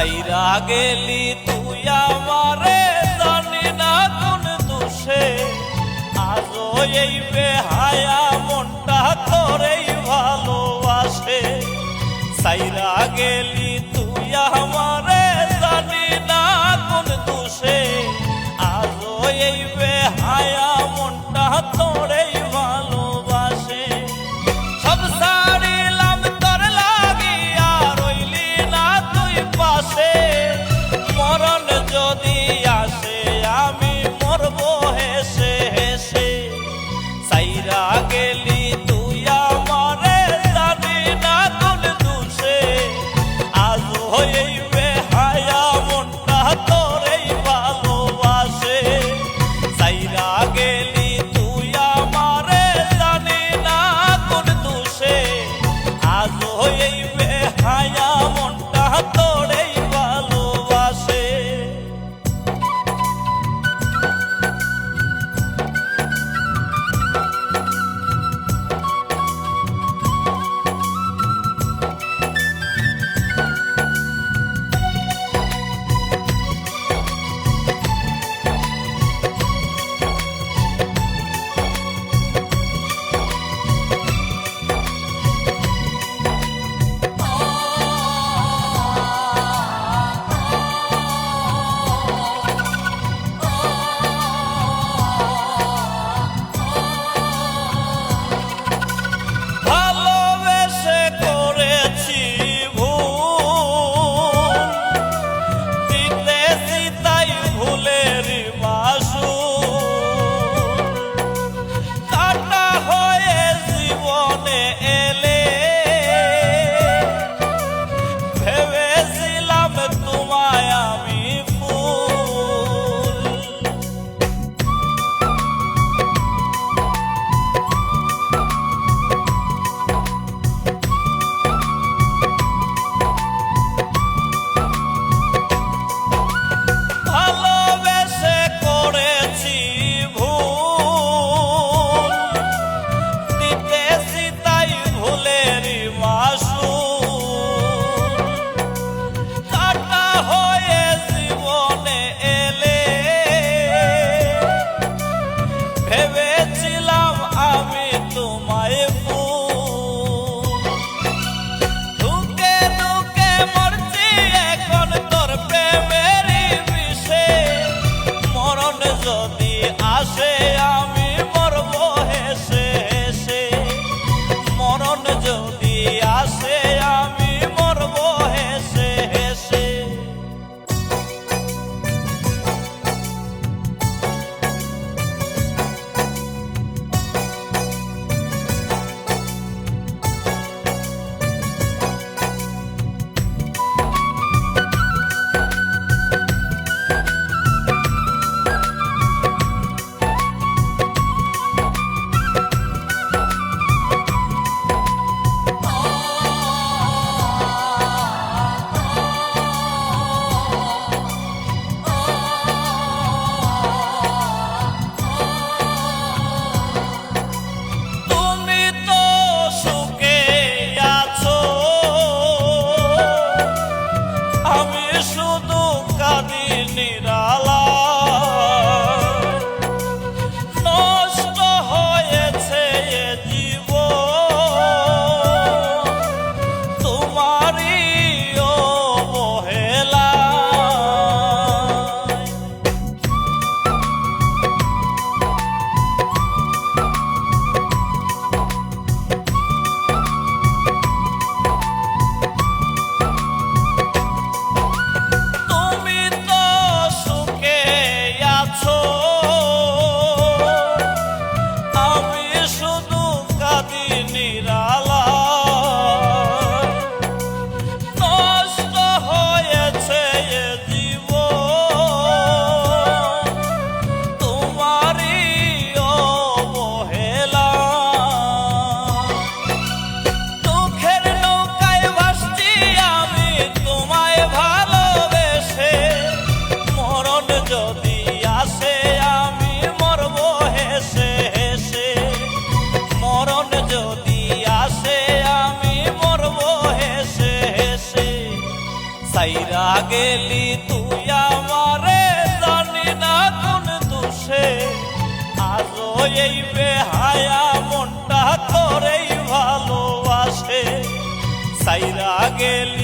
সাইরা গেলি তুই আমারে, জানি না কোন দোষে। আজ এই বেহায়া মনটা তোরেই ভালোবাসে। সাইরা গেলি গেলি তুই আমারে, জানি না কোন দোষে। আজও এই বেহায়া মনটা তোরেই ভালোবাসে। সাইরা গেলি